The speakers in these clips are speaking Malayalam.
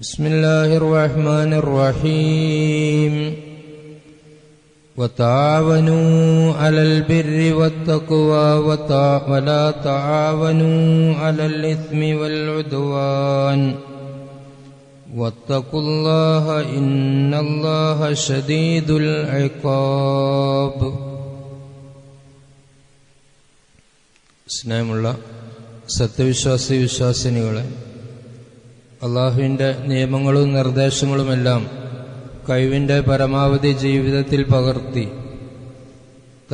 بسم الله الرحمن الرحيم وتعاونوا على البر والتقوى وتع... ولا تعاونوا على الإثم والعدوان واتقوا الله إن الله شديد العقاب സ്നേഹമുള്ള സത്യവിശ്വാസി വിശ്വാസിനികളെ അള്ളാഹുവിന്റെ നിയമങ്ങളും നിർദ്ദേശങ്ങളുമെല്ലാം കഴിവിന്റെ പരമാവധി ജീവിതത്തിൽ പകർത്തി.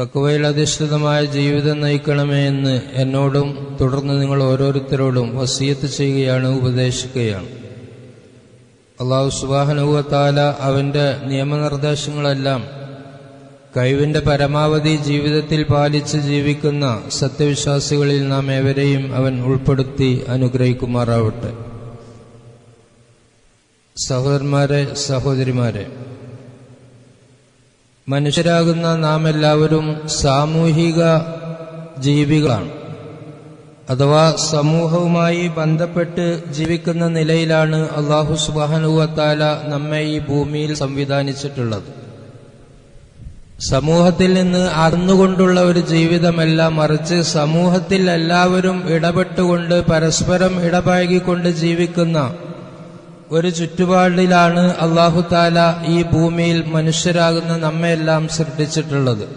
തക്കവയിൽ അധിഷ്ഠിതമായ ജീവിതം നയിക്കണമേ എന്ന് എന്നോടും തുടർന്ന് നിങ്ങൾ ഓരോരുത്തരോടും വസീയത്ത് ചെയ്യുകയാണ് ഉപദേശിക്കുകയാണ്. അള്ളാഹു സുബാഹനുവത്താല അവന്റെ നിയമനിർദ്ദേശങ്ങളെല്ലാം കഴിവിന്റെ പരമാവധി ജീവിതത്തിൽ പാലിച്ച് ജീവിക്കുന്ന സത്യവിശ്വാസികളിൽ നാം ഏവരെയും അവൻ ഉൾപ്പെടുത്തി അനുഗ്രഹിക്കുമാറാവട്ടെ. സഹോദരന്മാരെ സഹോദരിമാരെ മനുഷ്യരാകുന്ന നാം എല്ലാവരും സാമൂഹിക ജീവികളാണ്. അഥവാ സമൂഹവുമായി ബന്ധപ്പെട്ട് ജീവിക്കുന്ന നിലയിലാണ് അള്ളാഹു സുബാനുവത്താല നമ്മെ ഈ ഭൂമിയിൽ സംവിധാനിച്ചിട്ടുള്ളത്. സമൂഹത്തിൽ നിന്ന് അറിഞ്ഞുകൊണ്ടുള്ള ഒരു ജീവിതമല്ല മറിച്ച് സമൂഹത്തിൽ എല്ലാവരും ഇടപെട്ടുകൊണ്ട് പരസ്പരം ഇടപഴകിക്കൊണ്ട് ജീവിക്കുന്ന ഒരു ചുറ്റുപാടിലാണ് അള്ളാഹു താല ഈ ഭൂമിയിൽ മനുഷ്യരാകുന്ന നമ്മയെല്ലാം സൃഷ്ടിച്ചിട്ടുള്ളത്.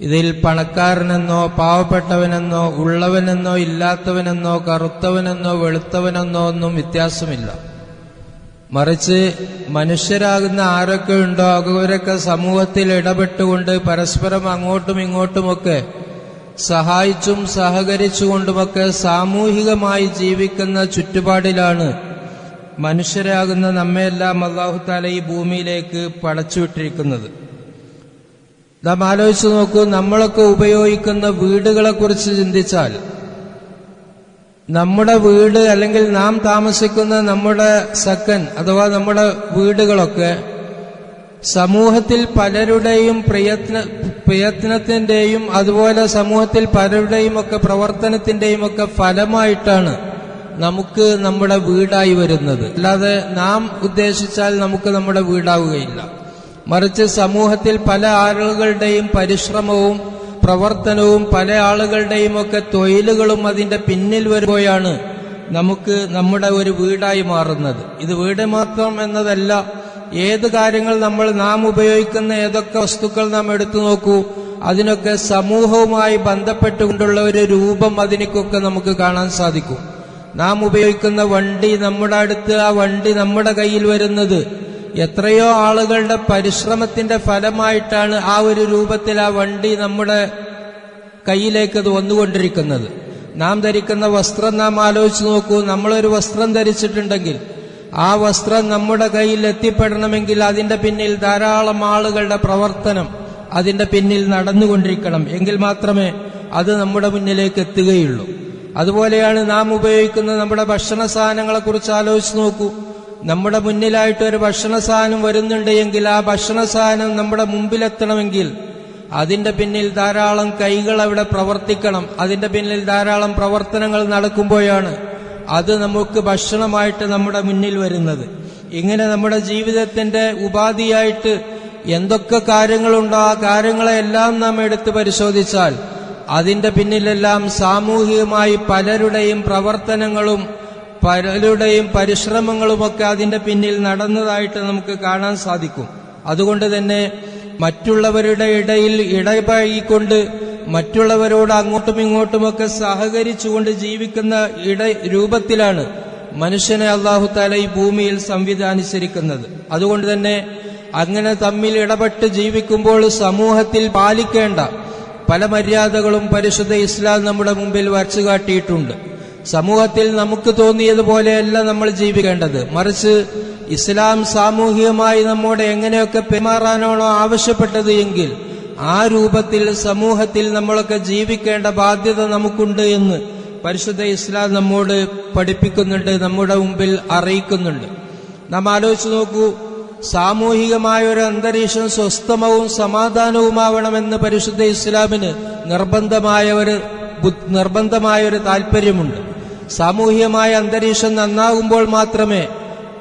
ഇതിൽ പണക്കാരനെന്നോ പാവപ്പെട്ടവനെന്നോ ഉള്ളവനെന്നോ ഇല്ലാത്തവനെന്നോ കറുത്തവനെന്നോ വെളുത്തവനെന്നോ ഒന്നും വ്യത്യാസമില്ല. മറിച്ച് മനുഷ്യരാകുന്ന ആരൊക്കെ ഉണ്ടോ അവരൊക്കെ സമൂഹത്തിൽ ഇടപെട്ടുകൊണ്ട് പരസ്പരം അങ്ങോട്ടും ഇങ്ങോട്ടുമൊക്കെ സഹായിച്ചും സഹകരിച്ചുകൊണ്ടുമൊക്കെ സാമൂഹികമായി ജീവിക്കുന്ന ചുറ്റുപാടിലാണ് മനുഷ്യരാകുന്ന നമ്മയെല്ലാം അള്ളാഹുത്താല ഈ ഭൂമിയിലേക്ക് പടച്ചുവിട്ടിരിക്കുന്നത് നാം ആലോചിച്ച് നോക്കൂ നമ്മളൊക്കെ ഉപയോഗിക്കുന്ന വീടുകളെ കുറിച്ച് ചിന്തിച്ചാൽ നമ്മുടെ വീട് അല്ലെങ്കിൽ നാം താമസിക്കുന്ന നമ്മുടെ സക്കൻ അഥവാ നമ്മുടെ വീടുകളൊക്കെ സമൂഹത്തിൽ പലരുടെയും പ്രയത്ന പ്രയത്നത്തിന്റെയും അതുപോലെ സമൂഹത്തിൽ പലരുടെയും ഒക്കെ പ്രവർത്തനത്തിന്റെയും ഒക്കെ ഫലമായിട്ടാണ് നമുക്ക് നമ്മുടെ വീടായി വരുന്നത്. അല്ലാതെ നാം ഉദ്ദേശിച്ചാൽ നമുക്ക് നമ്മുടെ വീടാവുകയില്ല. മറിച്ച് സമൂഹത്തിൽ പല ആളുകളുടെയും പരിശ്രമവും പ്രവർത്തനവും പല ആളുകളുടെയും ഒക്കെ തൊഴിലുകളും അതിന്റെ പിന്നിൽ വരുമ്പോഴാണ് നമുക്ക് നമ്മുടെ ഒരു വീടായി മാറുന്നത്. ഇത് വീട് മാത്രം എന്നതല്ല ഏത് കാര്യങ്ങൾ നമ്മൾ നാം ഉപയോഗിക്കുന്ന ഏതൊക്കെ വസ്തുക്കൾ നാം എടുത്തു നോക്കൂ അതിനൊക്കെ സമൂഹവുമായി ബന്ധപ്പെട്ടുകൊണ്ടുള്ള ഒരു രൂപം അതിനൊക്കെ നമുക്ക് കാണാൻ സാധിക്കും. നാം ഉപയോഗിക്കുന്ന വണ്ടി നമ്മുടെ അടുത്ത് ആ വണ്ടി നമ്മുടെ കയ്യിൽ വരുന്നത്. എത്രയോ ആളുകളുടെ പരിശ്രമത്തിന്റെ ഫലമായിട്ടാണ് ആ ഒരു രൂപത്തിൽ ആ വണ്ടി നമ്മുടെ കയ്യിലേക്ക് അത് വന്നുകൊണ്ടിരിക്കുന്നത്. നാം ധരിക്കുന്ന വസ്ത്രം നാം ആലോചിച്ച് നോക്കൂ. നമ്മളൊരു വസ്ത്രം ധരിച്ചിട്ടുണ്ടെങ്കിൽ ആ വസ്ത്രം നമ്മുടെ കയ്യിൽ എത്തിപ്പെടണമെങ്കിൽ അതിന്റെ പിന്നിൽ ധാരാളം ആളുകളുടെ പ്രവർത്തനം അതിന്റെ പിന്നിൽ നടന്നുകൊണ്ടിരിക്കണം. എങ്കിൽ മാത്രമേ അത് നമ്മുടെ മുന്നിലേക്ക് എത്തുകയുള്ളൂ. അതുപോലെയാണ് നാം ഉപയോഗിക്കുന്ന നമ്മുടെ ഭക്ഷണ സാധനങ്ങളെ കുറിച്ച് ആലോചിച്ച് നോക്കൂ. നമ്മുടെ മുന്നിലായിട്ട് ഒരു ഭക്ഷണ സാധനം വരുന്നുണ്ട് എങ്കിൽ ആ ഭക്ഷണ സാധനം നമ്മുടെ മുമ്പിലെത്തണമെങ്കിൽ അതിന്റെ പിന്നിൽ ധാരാളം കൈകൾ അവിടെ പ്രവർത്തിക്കണം. അതിന്റെ പിന്നിൽ ധാരാളം പ്രവർത്തനങ്ങൾ നടക്കുമ്പോഴാണ് അത് നമുക്ക് ഭക്ഷണമായിട്ട് നമ്മുടെ മുന്നിൽ വരുന്നത്. ഇങ്ങനെ നമ്മുടെ ജീവിതത്തിന്റെ ഉപാധിയായിട്ട് എന്തൊക്കെ കാര്യങ്ങളുണ്ടോ ആ കാര്യങ്ങളെല്ലാം നാം എടുത്ത് പരിശോധിച്ചാൽ അതിന്റെ പിന്നിലെല്ലാം സാമൂഹികമായി പലരുടെയും പ്രവർത്തനങ്ങളും പലരുടെയും പരിശ്രമങ്ങളുമൊക്കെ അതിന്റെ പിന്നിൽ നടന്നതായിട്ട് നമുക്ക് കാണാൻ സാധിക്കും. അതുകൊണ്ട് തന്നെ മറ്റുള്ളവരുടെ ഇടയിൽ ഇടപഴകിക്കൊണ്ട് മറ്റുള്ളവരോട് അങ്ങോട്ടും ഇങ്ങോട്ടുമൊക്കെ സഹകരിച്ചുകൊണ്ട് ജീവിക്കുന്ന ഇട രൂപത്തിലാണ് മനുഷ്യനെ അള്ളാഹു താല ഈ ഭൂമിയിൽ സംവിധാനിച്ചിരിക്കുന്നത്. അതുകൊണ്ട് തന്നെ അങ്ങനെ തമ്മിൽ ഇടപെട്ട് ജീവിക്കുമ്പോൾ സമൂഹത്തിൽ പാലിക്കേണ്ട പല മര്യാദകളും പരിശുദ്ധ ഇസ്ലാം നമ്മുടെ മുമ്പിൽ വരച്ചു കാട്ടിയിട്ടുണ്ട്. സമൂഹത്തിൽ നമുക്ക് തോന്നിയതുപോലെയല്ല നമ്മൾ ജീവിക്കേണ്ടത്. മറിച്ച് ഇസ്ലാം സാമൂഹികമായി നമ്മോട് എങ്ങനെയൊക്കെ പെരുമാറാനാണോ ആവശ്യപ്പെട്ടത് എങ്കിൽ ആ രൂപത്തിൽ സമൂഹത്തിൽ നമ്മളൊക്കെ ജീവിക്കേണ്ട ബാധ്യത നമുക്കുണ്ട് എന്ന് പരിശുദ്ധ ഇസ്ലാം നമ്മോട് പഠിപ്പിക്കുന്നുണ്ട് നമ്മുടെ മുമ്പിൽ അറിയിക്കുന്നുണ്ട്. നാം ആലോചിച്ച് നോക്കൂ സാമൂഹികമായ ഒരു അന്തരീക്ഷം സ്വസ്ഥമവും സമാധാനവുമാവണമെന്ന് പരിശുദ്ധ ഇസ്ലാമിന് നിർബന്ധമായ ഒരു നിർബന്ധമായ ഒരു താല്പര്യമുണ്ട് സാമൂഹികമായ അന്തരീക്ഷം നന്നാകുമ്പോൾ മാത്രമേ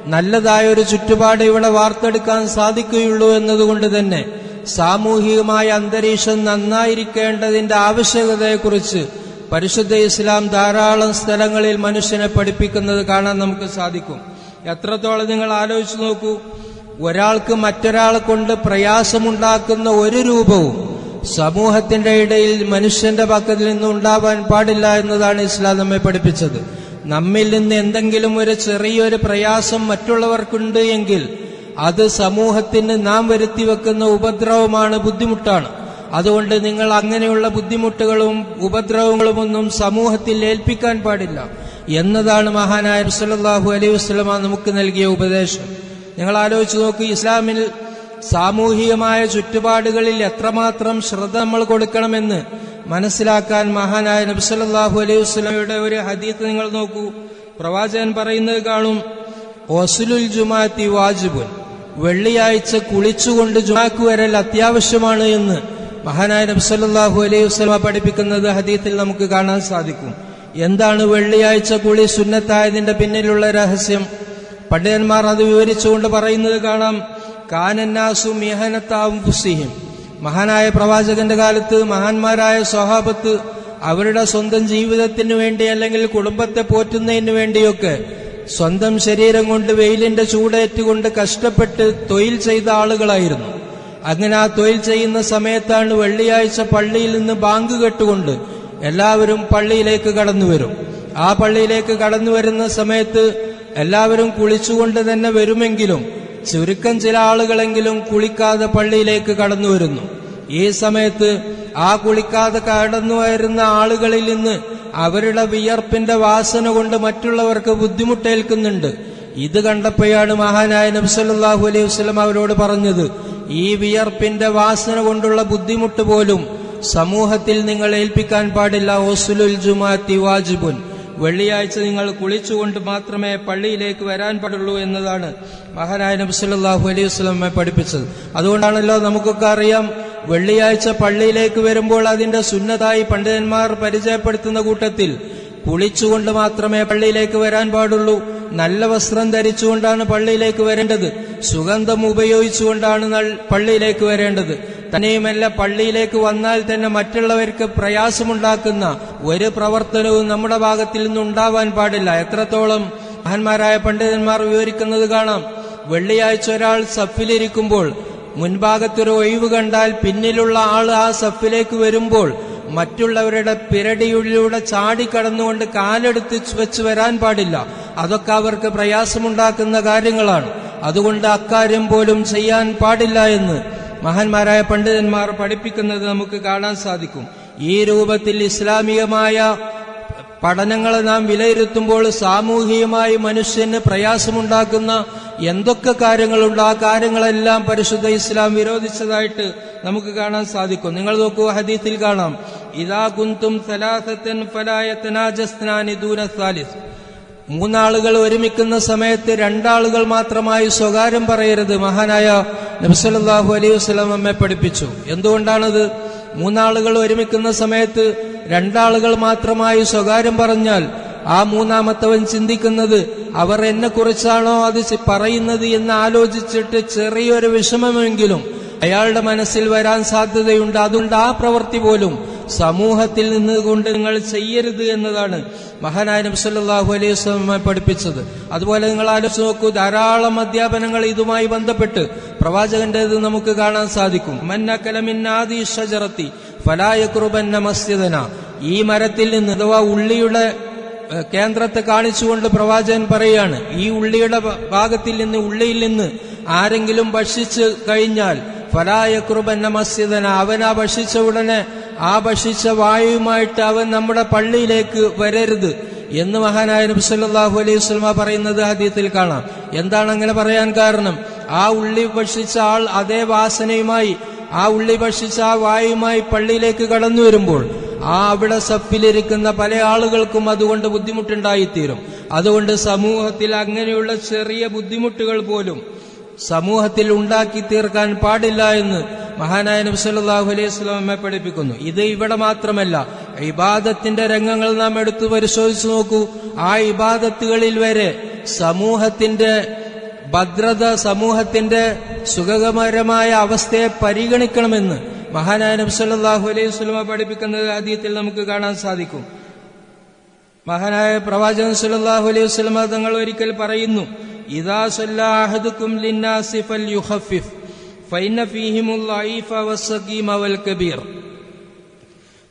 നല്ലതായ ഒരു ചുറ്റുപാട് ഇവിടെ വാർത്തെടുക്കാൻ സാധിക്കുകയുള്ളൂ എന്നതുകൊണ്ട് തന്നെ സാമൂഹികമായ അന്തരീക്ഷം നന്നായിരിക്കേണ്ടതിന്റെ ആവശ്യകതയെക്കുറിച്ച് പരിശുദ്ധ ഇസ്ലാം ധാരാളം സ്ഥലങ്ങളിൽ മനുഷ്യനെ പഠിപ്പിക്കുന്നത് കാണാൻ നമുക്ക് സാധിക്കും. എത്രത്തോളം നിങ്ങൾ ആലോചിച്ചു നോക്കൂ ഒരാൾക്ക് മറ്റൊരാളെ കൊണ്ട് പ്രയാസമുണ്ടാക്കുന്ന ഒരു രൂപവും സമൂഹത്തിന്റെ ഇടയിൽ മനുഷ്യന്റെ പക്കത്തിൽ നിന്ന് ഉണ്ടാവാൻ പാടില്ല എന്നതാണ് ഇസ്ലാം നമ്മെ പഠിപ്പിച്ചത്. നമ്മിൽ നിന്ന് എന്തെങ്കിലും ഒരു ചെറിയൊരു പ്രയാസം മറ്റുള്ളവർക്കുണ്ട് എങ്കിൽ അത് സമൂഹത്തിന് നാം വരുത്തി വെക്കുന്ന ഉപദ്രവമാണ് ബുദ്ധിമുട്ടാണ്. അതുകൊണ്ട് നിങ്ങൾ അങ്ങനെയുള്ള ബുദ്ധിമുട്ടുകളും ഉപദ്രവങ്ങളും ഒന്നും സമൂഹത്തിൽ ഏൽപ്പിക്കാൻ പാടില്ല എന്നതാണ് മഹാനായ സല്ലാഹു അലൈഹി വസ്ലമ നമുക്ക് നൽകിയ ഉപദേശം. നിങ്ങൾ ആലോചിച്ച് നോക്കൂ ഇസ്ലാമിൽ സാമൂഹികമായ ചുറ്റുപാടുകളിൽ എത്രമാത്രം ശ്രദ്ധ നമ്മൾ കൊടുക്കണമെന്ന് മനസ്സിലാക്കാൻ മഹാനായ നബി നബ്സല്ലാഹു അലൈഹി വസ്ലമയുടെ ഒരു ഹദീത്ത് നിങ്ങൾ നോക്കൂ. പ്രവാചകൻ പറയുന്നത് കാണും ഒസുലുൽ ജുമാത്തി വാജിബുൻ. വെള്ളിയാഴ്ച കുളിച്ചുകൊണ്ട് ജുമാക്ക് വരൽ അത്യാവശ്യമാണ് എന്ന് മഹാനായ നബ്സല്ലാഹു അലൈഹി വസ്ലമ പഠിപ്പിക്കുന്നത് ഹദീത്തിൽ നമുക്ക് കാണാൻ സാധിക്കും. എന്താണ് വെള്ളിയാഴ്ച കുളി സുന്നത്തായതിന്റെ പിന്നിലുള്ള രഹസ്യം? പണ്ഡിതന്മാർ അത് വിവരിച്ചുകൊണ്ട് പറയുന്നത് കാണാം. കാനന്നാസു മിഹനത്താവും പുസിഹിം മഹാനായ പ്രവാചകന്റെ കാലത്ത് മഹാന്മാരായ സ്വഹാബത്ത് അവരുടെ സ്വന്തം ജീവിതത്തിന് വേണ്ടി അല്ലെങ്കിൽ കുടുംബത്തെ പോറ്റുന്നതിന് വേണ്ടിയൊക്കെ സ്വന്തം ശരീരം കൊണ്ട് വെയിലിന്റെ ചൂടേറ്റുകൊണ്ട് കഷ്ടപ്പെട്ട് തൊഴിൽ ചെയ്ത ആളുകളായിരുന്നു. അങ്ങനെ ആ തൊഴിൽ ചെയ്യുന്ന സമയത്താണ് വെള്ളിയാഴ്ച പള്ളിയിൽ നിന്ന് ബാങ്ക് കെട്ടുകൊണ്ട് എല്ലാവരും പള്ളിയിലേക്ക് കടന്നു വരും ആ പള്ളിയിലേക്ക് കടന്നു വരുന്ന സമയത്ത് എല്ലാവരും കുളിച്ചുകൊണ്ട് തന്നെ വരുമെങ്കിലും ചുരുക്കം ചില ആളുകളെങ്കിലും കുളിക്കാതെ പള്ളിയിലേക്ക് കടന്നു വരുന്നു. ഈ സമയത്ത് ആ കുളിക്കാതെ കടന്നു വരുന്ന ആളുകളിൽ നിന്ന് അവരുടെ വിയർപ്പിന്റെ വാസന കൊണ്ട് മറ്റുള്ളവർക്ക് ബുദ്ധിമുട്ടേൽക്കുന്നുണ്ട്. ഇത് കണ്ടപ്പോഴാണ് മഹാനായ നബ്സല്ലാഹു അലൈഹി വസ്ലം അവരോട് പറഞ്ഞത് ഈ വിയർപ്പിന്റെ വാസന കൊണ്ടുള്ള ബുദ്ധിമുട്ട് പോലും സമൂഹത്തിൽ നിങ്ങൾ ഏൽപ്പിക്കാൻ പാടില്ല. ഓസുലുൽ ജുമാ വാജിബുൻ. വെള്ളിയാഴ്ച നിങ്ങൾ കുളിച്ചുകൊണ്ട് മാത്രമേ പള്ളിയിലേക്ക് വരാൻ പാടുള്ളൂ എന്നതാണ് മഹാനായ നബ്സല്ലാഹു അലൈഹി വസ്ലമെ പഠിപ്പിച്ചത്. അതുകൊണ്ടാണല്ലോ നമുക്കൊക്കെ അറിയാം വെള്ളിയാഴ്ച പള്ളിയിലേക്ക് വരുമ്പോൾ അതിന്റെ സുന്നതായി പണ്ഡിതന്മാർ പരിചയപ്പെടുത്തുന്ന കൂട്ടത്തിൽ കുളിച്ചുകൊണ്ട് മാത്രമേ പള്ളിയിലേക്ക് വരാൻ പാടുള്ളൂ. നല്ല വസ്ത്രം ധരിച്ചുകൊണ്ടാണ് പള്ളിയിലേക്ക് വരേണ്ടത്. സുഗന്ധം ഉപയോഗിച്ചുകൊണ്ടാണ് പള്ളിയിലേക്ക് വരേണ്ടത്. തന്നെയുമല്ല പള്ളിയിലേക്ക് വന്നാൽ തന്നെ മറ്റുള്ളവർക്ക് പ്രയാസമുണ്ടാക്കുന്ന ഒരു പ്രവർത്തനവും നമ്മുടെ ഭാഗത്തിൽ നിന്നുണ്ടാവാൻ പാടില്ല. എത്രത്തോളം മഹാന്മാരായ പണ്ഡിതന്മാർ വിവരിക്കുന്നത് കാണാം. വെള്ളിയാഴ്ച ഒരാൾ സഫിലിരിക്കുമ്പോൾ മുൻഭാഗത്തൊരു ഒഴിവ് കണ്ടാൽ പിന്നിലുള്ള ആൾ ആ സഫിലേക്ക് വരുമ്പോൾ മറ്റുള്ളവരുടെ പിരടിയിലൂടെ ചാടിക്കടന്നുകൊണ്ട് കാലെടുത്ത് വെച്ച് വരാൻ പാടില്ല. അതൊക്കെ അവർക്ക് പ്രയാസമുണ്ടാക്കുന്ന കാര്യങ്ങളാണ്. അതുകൊണ്ട് അക്കാര്യം പോലും ചെയ്യാൻ പാടില്ല എന്ന് മഹാന്മാരായ പണ്ഡിതന്മാർ പഠിപ്പിക്കുന്നത് നമുക്ക് കാണാൻ സാധിക്കും. ഈ രൂപത്തിൽ ഇസ്ലാമികമായ പഠനങ്ങളെ നാം വിലയിരുത്തുമ്പോൾ സാമൂഹികമായി മനുഷ്യന് പ്രയാസമുണ്ടാക്കുന്ന എന്തൊക്കെ കാര്യങ്ങളുണ്ട് ആ കാര്യങ്ങളെല്ലാം പരിശുദ്ധ ഇസ്ലാം വിരോധിച്ചതായിട്ട് നമുക്ക് കാണാൻ സാധിക്കും. നിങ്ങൾ നോക്കൂ ഹദീസിൽ കാണാം. ഇതാ കുന്തും സലാസത്തൻ ഫലായത്തനാജസ്നാനി ദൂന സാലിസ്. മൂന്നാളുകൾ ഒരുമിക്കുന്ന സമയത്ത് രണ്ടാളുകൾ മാത്രമായി സ്വകാര്യം പറയരുത്. മഹാനായ നബ്സലാഹു അലൈഹി വസ്ലം പഠിപ്പിച്ചു. എന്തുകൊണ്ടാണത്? മൂന്നാളുകൾ ഒരുമിക്കുന്ന സമയത്ത് രണ്ടാളുകൾ മാത്രമായി സ്വകാര്യം പറഞ്ഞാൽ ആ മൂന്നാമത്തവൻ ചിന്തിക്കുന്നത് അവർ എന്നെ കുറിച്ചാണോ അത് പറയുന്നത് എന്ന് ആലോചിച്ചിട്ട് ചെറിയൊരു വിഷമമെങ്കിലും അയാളുടെ മനസ്സിൽ വരാൻ സാധ്യതയുണ്ട്. അതുകൊണ്ട് ആ പ്രവൃത്തി പോലും സമൂഹത്തിൽ നിന്നുകൊണ്ട് നിങ്ങൾ ചെയ്യരുത് എന്നതാണ് മഹാനായ നബ്സല്ലാഹു അലൈഹി വസ്ലമെ പഠിപ്പിച്ചത്. അതുപോലെ നിങ്ങൾ ആലോചിച്ച് നോക്കൂ ധാരാളം അധ്യാപനങ്ങൾ ഇതുമായി ബന്ധപ്പെട്ട് പ്രവാചകന്റെ ഇത് നമുക്ക് കാണാൻ സാധിക്കും. മന്നക്കലമിന്നാദി ഷജറത്തി ഫലായ ഫലായക്കുറുബന്ന മസ്ജിദന. ഈ മരത്തിൽ നിന്ന് അഥവാ ഉള്ളിയുടെ കേന്ദ്രത്തെ കാണിച്ചുകൊണ്ട് പ്രവാചകൻ പറയുകയാണ് ഈ ഉള്ളിയുടെ ഭാഗത്തിൽ നിന്ന് ഉള്ളിയിൽ നിന്ന് ആരെങ്കിലും ഭക്ഷിച്ച് കഴിഞ്ഞാൽ ഫലായ കുറുബന്ന മസ്ജിദന. അവനാ ഭക്ഷിച്ച ഉടനെ ആ ഭക്ഷിച്ച വായുവുമായിട്ട് അവൻ നമ്മുടെ പള്ളിയിലേക്ക് വരരുത് എന്ന് മഹാനായ നബി സല്ലല്ലാഹു അലൈഹി സ്വലമ പറയുന്നത് ഹദീത്തിൽ കാണാം. എന്താണ് അങ്ങനെ പറയാൻ കാരണം? ആ ഉള്ളി ഭക്ഷിച്ച ആൾ അതേ വാസനയുമായി ആ ഉള്ളി ഭക്ഷിച്ച ആ വായുമായി പള്ളിയിലേക്ക് കടന്നു വരുമ്പോൾ ആ അവിടെ സപ്പിലിരിക്കുന്ന പല ആളുകൾക്കും അതുകൊണ്ട് ബുദ്ധിമുട്ടുണ്ടായിത്തീരും. അതുകൊണ്ട് സമൂഹത്തിൽ അങ്ങനെയുള്ള ചെറിയ ബുദ്ധിമുട്ടുകൾ പോലും സമൂഹത്തിൽ ഉണ്ടാക്കി തീർക്കാൻ പാടില്ല എന്ന് മഹാനായ നബി സല്ലല്ലാഹു അലൈഹി സ്വലമെ പഠിപ്പിക്കുന്നു. ഇത് ഇവിടെ മാത്രമല്ല ഇബാദത്തിന്റെ രംഗങ്ങൾ നാം എടുത്തു പരിശോധിച്ചു നോക്കൂ. ആ ഇബാദത്തുകളിൽ വരെ സമൂഹത്തിന്റെ ഭദ്രത സമൂഹത്തിന്റെ സുഖകരമായ അവസ്ഥയെ പരിഗണിക്കണമെന്ന് മഹാനായ നബി സല്ലല്ലാഹു അലൈഹി സ്വലമ പഠിപ്പിക്കുന്നത് ആദ്യത്തിൽ നമുക്ക് കാണാൻ സാധിക്കും. മഹാനായ പ്രവാചകൻ സുല്ലാഹു അലൈഹി വസ്ലമ തങ്ങൾ ഒരിക്കൽ പറയുന്നു ഇദാ സുല്ലാഹദുക്കും ലിന്നാസിഫൽ യുഹഫിഫ്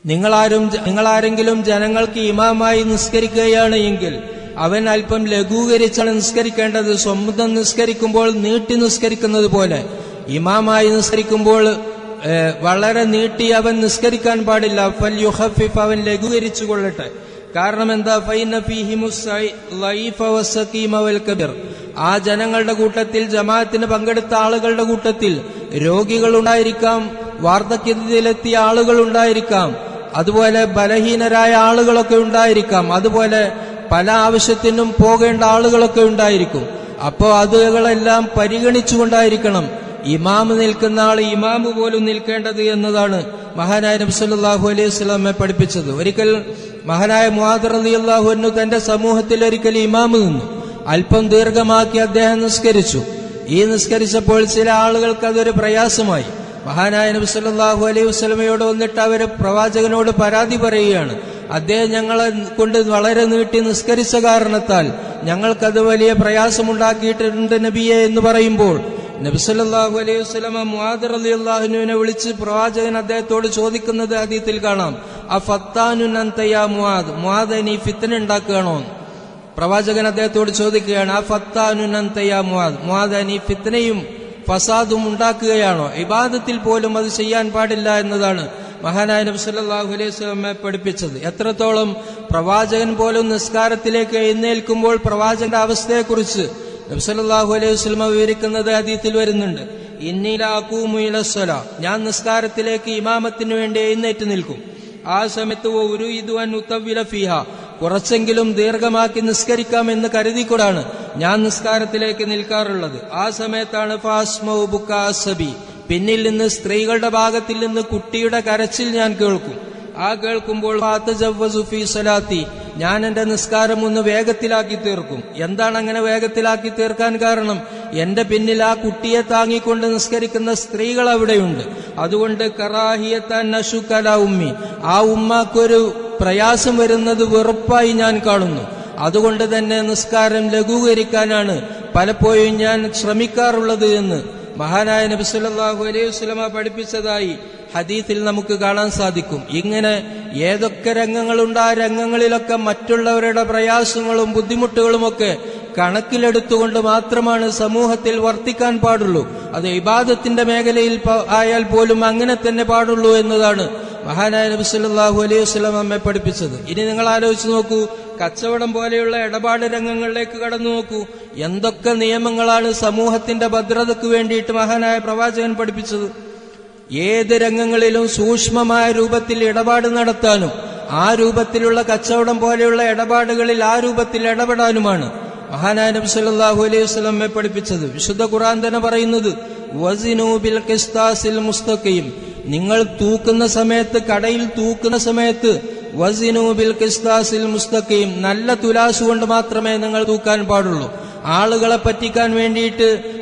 നിങ്ങളാരും നിങ്ങളാരെങ്കിലും ജനങ്ങൾക്ക് ഇമാമായി നിസ്കരിക്കുകയാണ് എങ്കിൽ അവൻ അല്പം ലഘൂകരിച്ചാണ് നിസ്കരിക്കേണ്ടത്. സ്വന്തം നിസ്കരിക്കുമ്പോൾ നീട്ടി നിസ്കരിക്കുന്നത് പോലെ. ഇമാമായി നിസ്കരിക്കുമ്പോൾ വളരെ നീട്ടി അവൻ നിസ്കരിക്കാൻ പാടില്ല. അവൻ ലഘൂകരിച്ചു കൊള്ളട്ടെ. കാരണം എന്താ ആ ജനങ്ങളുടെ കൂട്ടത്തിൽ ജമാഅത്തിന് പങ്കെടുത്ത ആളുകളുടെ കൂട്ടത്തിൽ രോഗികൾ ഉണ്ടായിരിക്കാം വാർദ്ധക്യത്തിലെത്തിയ ആളുകൾ ഉണ്ടായിരിക്കാം അതുപോലെ ബലഹീനരായ ആളുകളൊക്കെ ഉണ്ടായിരിക്കാം അതുപോലെ പല ആവശ്യത്തിനും പോകേണ്ട ആളുകളൊക്കെ ഉണ്ടായിരിക്കും. അപ്പോൾ അതുകളെല്ലാം പരിഗണിച്ചുകൊണ്ടായിരിക്കണം. ഇമാമ് നിൽക്കുന്ന ആൾ ഇമാമ് പോലും നിൽക്കേണ്ടത് എന്നതാണ് മഹാനായ നബ്സല്ലാഹു അലൈഹി സ്വലാമെ പഠിപ്പിച്ചത്. ഒരിക്കൽ മഹാനായ മുഹാദർ അലി അള്ളാഹുനു തന്റെ സമൂഹത്തിൽ ഒരിക്കൽ ഇമാമ് നിന്നു. അല്പം ദീർഘമാക്കി അദ്ദേഹം നിസ്കരിച്ചു. ഈ നിസ്കരിച്ചപ്പോൾ ചില ആളുകൾക്ക് അതൊരു പ്രയാസമായി. മഹാനായ നബി സല്ലല്ലാഹു അലൈഹി വസ്ലമയോട് വന്നിട്ട് അവർ പ്രവാചകനോട് പരാതി പറയുകയാണ്. അദ്ദേഹം ഞങ്ങളെ കൊണ്ട് വളരെ നീട്ടി നിസ്കരിച്ച കാരണത്താൽ ഞങ്ങൾക്കത് വലിയ പ്രയാസമുണ്ടാക്കിയിട്ടുണ്ട് നബിയെ എന്ന് പറയുമ്പോൾ നബി അലൈഹി വസ്ലമ മുഹാദർ അലി അള്ളാഹുനുവിനെ വിളിച്ച് പ്രവാചകൻ അദ്ദേഹത്തോട് ചോദിക്കുന്നത് അതീത്തിൽ കാണാം. ആ അൻത യാ മുഹാദ് മുആദ് നീ ഫിത്തന ഉണ്ടാക്കുകയാണോ പ്രവാചകൻ അദ്ദേഹത്തോട് ചോദിക്കുകയാണ് ആ ഫത്താനുനന്തയാ മുഹാദ് മുഹാദ് നീ ഫിത്തനയും ഫസാദും ഉണ്ടാക്കുകയാണോ? ഇബാദത്തിൽ പോലും അത് ചെയ്യാൻ പാടില്ല എന്നതാണ് മഹാനായ നബി സല്ലല്ലാഹു അലൈഹി സ്വലമെ പഠിപ്പിച്ചത്. എത്രത്തോളം പ്രവാചകൻ പോലും നിസ്കാരത്തിലേക്ക് എഴുന്നേൽക്കുമ്പോൾ പ്രവാചകന്റെ അവസ്ഥയെക്കുറിച്ച് നബി സല്ലല്ലാഹു അലൈഹി വസല്ലമ വിവരിക്കുന്നത് അതീത്തിൽ വരുന്നുണ്ട്. ഇന്നീലാക്കൂമുയിലസ്വല ഞാൻ നിസ്കാരത്തിലേക്ക് ഇമാമത്തിന് വേണ്ടി എഴുന്നേറ്റ് നിൽക്കും. ആ സമയത്ത് ഒരു ഇതുവൻ ഉത്തവില ഫിഹ. കുറച്ചെങ്കിലും ദീർഘമാക്കി നിസ്കരിക്കാമെന്ന് കരുതിക്കൂടാണ് ഞാൻ നിസ്കാരത്തിലേക്ക് നിൽക്കാറുള്ളത്. ആ സമയത്താണ് ഫാസ്മൗ ബുക്കാസബി പിന്നിൽ നിന്ന് സ്ത്രീകളുടെ ഭാഗത്തിൽ നിന്ന് കുട്ടിയുടെ കരച്ചിൽ ഞാൻ കേൾക്കും. ആ കേൾക്കുമ്പോൾ ഞാൻ എന്റെ നിസ്കാരം ഒന്ന് വേഗത്തിലാക്കി തീർക്കും. എന്താണ് അങ്ങനെ വേഗത്തിലാക്കി തീർക്കാൻ കാരണം? എന്റെ പിന്നിൽ ആ കുട്ടിയെ താങ്ങിക്കൊണ്ട് നിസ്കരിക്കുന്ന സ്ത്രീകൾ അവിടെയുണ്ട്. അതുകൊണ്ട് കറാഹിയത്താൻ ഉമ്മി. ആ ഉമ്മാക്കൊരു പ്രയാസം വരുന്നത് വെറുപ്പായി ഞാൻ കാണുന്നു. അതുകൊണ്ട് തന്നെ നിസ്കാരം ലഘൂകരിക്കാനാണ് പലപ്പോഴും ഞാൻ ശ്രമിക്കാറുള്ളത് എന്ന് മഹാനായ നബി സല്ലല്ലാഹു അലൈഹി വസല്ലമ പഠിപ്പിച്ചതായി. ഹദീത്തിൽ നമുക്ക് കാണാൻ സാധിക്കും. ഇങ്ങനെ ഏതൊക്കെ രംഗങ്ങളുണ്ട് ആ രംഗങ്ങളിലൊക്കെ മറ്റുള്ളവരുടെ പ്രയാസങ്ങളും ബുദ്ധിമുട്ടുകളുമൊക്കെ കണക്കിലെടുത്തുകൊണ്ട് മാത്രമാണ് സമൂഹത്തിൽ വർത്തിക്കാൻ പാടുള്ളൂ. അത് ഇബാദത്തിന്റെ മേഖലയിൽ ആയാൽ പോലും അങ്ങനെ തന്നെ പാടുള്ളൂ എന്നതാണ് മഹാനായ നബി സല്ലാഹു അലൈഹി വസ്ലം നമ്മെ പഠിപ്പിച്ചത്. ഇനി നിങ്ങൾ ആലോചിച്ച് നോക്കൂ കച്ചവടം പോലെയുള്ള ഇടപാട് രംഗങ്ങളിലേക്ക് കടന്നു നോക്കൂ. എന്തൊക്കെ നിയമങ്ങളാണ് സമൂഹത്തിന്റെ ഭദ്രതയ്ക്ക് വേണ്ടിയിട്ട് മഹാനായ പ്രവാചകൻ പഠിപ്പിച്ചത്? ഏത് രംഗങ്ങളിലും സൂക്ഷ്മമായ രൂപത്തിൽ ഇടപാട് നടത്താനും ആ രൂപത്തിലുള്ള കച്ചവടം പോലെയുള്ള ഇടപാടുകളിൽ ആ രൂപത്തിൽ ഇടപെടാനുമാണ് നബി സല്ലല്ലാഹു അലൈഹി വസല്ലമയെ പഠിപ്പിച്ചത്. വിശുദ്ധ ഖുറാൻ തന്നെ പറയുന്നത് വസിനു ബിൽ ഖിസ്താസിൽ മുസ്തഖീം. നിങ്ങൾ തൂക്കുന്ന സമയത്ത് കടയിൽ തൂക്കുന്ന സമയത്ത് വസിനൂബിൽ ഖിസ്താസിൽ മുസ്തഖീം. നല്ല തുലാസ് കൊണ്ട് മാത്രമേ നിങ്ങൾ തൂക്കാൻ പാടുള്ളൂ. ആളുകളെ പറ്റിക്കാൻ വേണ്ടിയിട്ട്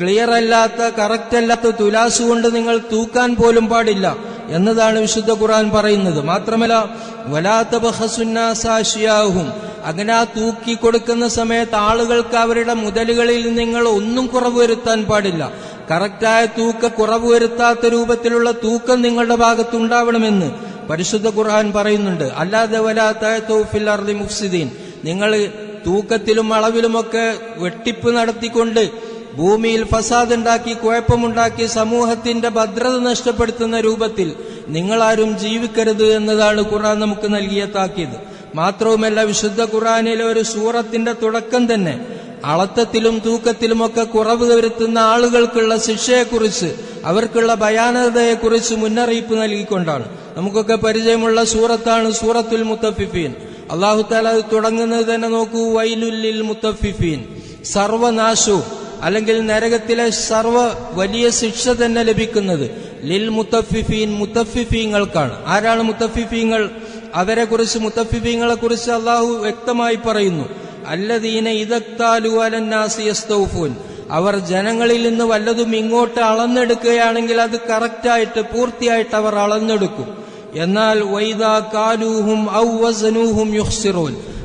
ക്ലിയർ അല്ലാത്ത കറക്റ്റ് അല്ലാത്ത തുലാസ് കൊണ്ട് നിങ്ങൾ തൂക്കാൻ പോലും പാടില്ല എന്നതാണ് വിശുദ്ധ ഖുർആൻ പറയുന്നത്. മാത്രമല്ല വലാത്ത ബഹസുന്നാസാഷിയാഹും അങ്ങനെ ആ തൂക്കി കൊടുക്കുന്ന സമയത്ത് ആളുകൾക്ക് അവരുടെ മുതലുകളിൽ നിങ്ങൾ ഒന്നും കുറവ് വരുത്താൻ പാടില്ല. കറക്റ്റായ തൂക്ക കുറവ് വരുത്താത്ത രൂപത്തിലുള്ള തൂക്കം നിങ്ങളുടെ ഭാഗത്തുണ്ടാവണമെന്ന് പരിശുദ്ധ ഖുർആൻ പറയുന്നുണ്ട്. അല്ലാതെ വലാത്ത തൗഫിൽ മുഫ്സിദീൻ. നിങ്ങൾ തൂക്കത്തിലും അളവിലുമൊക്കെ വെട്ടിപ്പ് നടത്തിക്കൊണ്ട് ഭൂമിയിൽ ഫസാദ് ഉണ്ടാക്കി കുഴപ്പമുണ്ടാക്കി സമൂഹത്തിന്റെ ഭദ്രത നഷ്ടപ്പെടുത്തുന്ന രൂപത്തിൽ നിങ്ങളാരും ജീവിക്കരുത് എന്നതാണ് ഖുർആൻ നമുക്ക് നൽകിയ താക്കീത്. മാത്രവുമല്ല വിശുദ്ധ ഖുർആനിലെ ഒരു സൂറത്തിന്റെ തുടക്കം തന്നെ അളത്തത്തിലും തൂക്കത്തിലുമൊക്കെ കുറവ് വരുത്തുന്ന ആളുകൾക്കുള്ള ശിക്ഷയെക്കുറിച്ച് അവർക്കുള്ള ഭയാനകതയെക്കുറിച്ച് മുന്നറിയിപ്പ് നൽകിക്കൊണ്ടാണ്. നമുക്കൊക്കെ പരിചയമുള്ള സൂറത്താണ് സൂറത്തുൽ മുത്തഫിഫീൻ. അള്ളാഹു താല അത് തുടങ്ങുന്നത് തന്നെ നോക്കൂ വൈലുല്ലിൽ മുത്തഫിഫീൻ. സർവനാശവും അല്ലെങ്കിൽ നരകത്തിലെ സർവ വലിയ ശിക്ഷ തന്നെ ലഭിക്കുന്നത് ലിൽ മുത്തഫിഫീൻ മുത്തഫിഫീങ്ങൾക്കാണ്. ആരാണ് മുത്തഫിഫീങ്ങൾ? അവരെ കുറിച്ച് മുത്തഫിഫീങ്ങളെ കുറിച്ച് അള്ളാഹു വ്യക്തമായി പറയുന്നു. അല്ലദീന ഇതക്താലു അലന്നാസി യസ്തൗഫൂൻ. അവർ ജനങ്ങളിൽ നിന്ന് വല്ലതും ഇങ്ങോട്ട് അളന്നെടുക്കുകയാണെങ്കിൽ അത് കറക്റ്റായിട്ട് പൂർത്തിയായിട്ട് അവർ അളന്നെടുക്കും. എന്നാൽ വൈദാ കാലൂഹും ഔ വസനൂഹും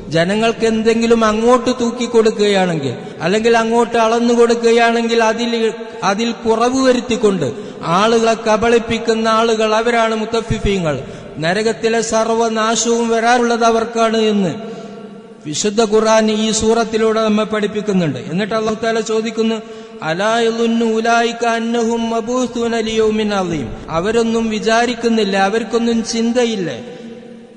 ജനങ്ങൾക്ക് എന്തെങ്കിലും അങ്ങോട്ട് തൂക്കി കൊടുക്കുകയാണെങ്കിൽ അല്ലെങ്കിൽ അങ്ങോട്ട് അളന്നു കൊടുക്കുകയാണെങ്കിൽ അതിൽ അതിൽ കുറവ് വരുത്തിക്കൊണ്ട് ആളുകളെ കബളിപ്പിക്കുന്ന ആളുകൾ അവരാണ് മുത്തഫിഫീങ്ങൾ. നരകത്തിലെ സർവനാശവും വരാറുള്ളത് അവർക്കാണ് എന്ന് വിശുദ്ധ ഖുർആൻ ഈ സൂറത്തിലൂടെ നമ്മെ പഠിപ്പിക്കുന്നുണ്ട്. എന്നിട്ട് അള്ളാഹു താല ചോദിക്കുന്നു അവരൊന്നും വിചാരിക്കുന്നില്ല അവർക്കൊന്നും ചിന്തയില്ലേ.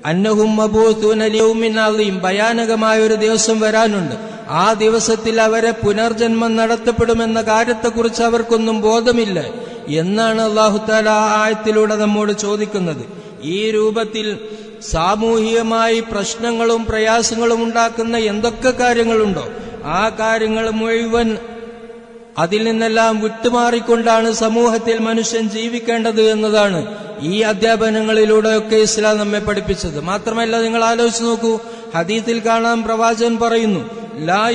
അന്നഹും മബൂസൂന ലിയൗമിൻ അളീം ഭയാനകമായ ഒരു ദിവസം വരാനുണ്ട്. ആ ദിവസത്തിൽ അവരെ പുനർജന്മം നടത്തപ്പെടുമെന്ന കാര്യത്തെക്കുറിച്ച് അവർക്കൊന്നും ബോധമില്ല. എന്നാണ് അള്ളാഹു താല ആ ആയത്തിലൂടെ നമ്മോട് ചോദിക്കുന്നത്. ഈ രൂപത്തിൽ സാമൂഹികമായി പ്രശ്നങ്ങളും പ്രയാസങ്ങളും ഉണ്ടാക്കുന്ന എന്തൊക്കെ കാര്യങ്ങളുണ്ടോ? ആ കാര്യങ്ങൾ മുഴുവൻ അതിൽ നിന്നെല്ലാം വിട്ടുമാറിക്കൊണ്ടാണ് സമൂഹത്തിൽ മനുഷ്യൻ ജീവിക്കേണ്ടത് എന്നതാണ് ഈ അധ്യാപനങ്ങളിലൂടെയൊക്കെ ഇസ്ലാം നമ്മെ പഠിപ്പിച്ചത്. മാത്രമല്ല നിങ്ങൾ ആലോചിച്ച് നോക്കൂ ഹദീത്തിൽ കാണാൻ പ്രവാചകൻ പറയുന്നു ലാ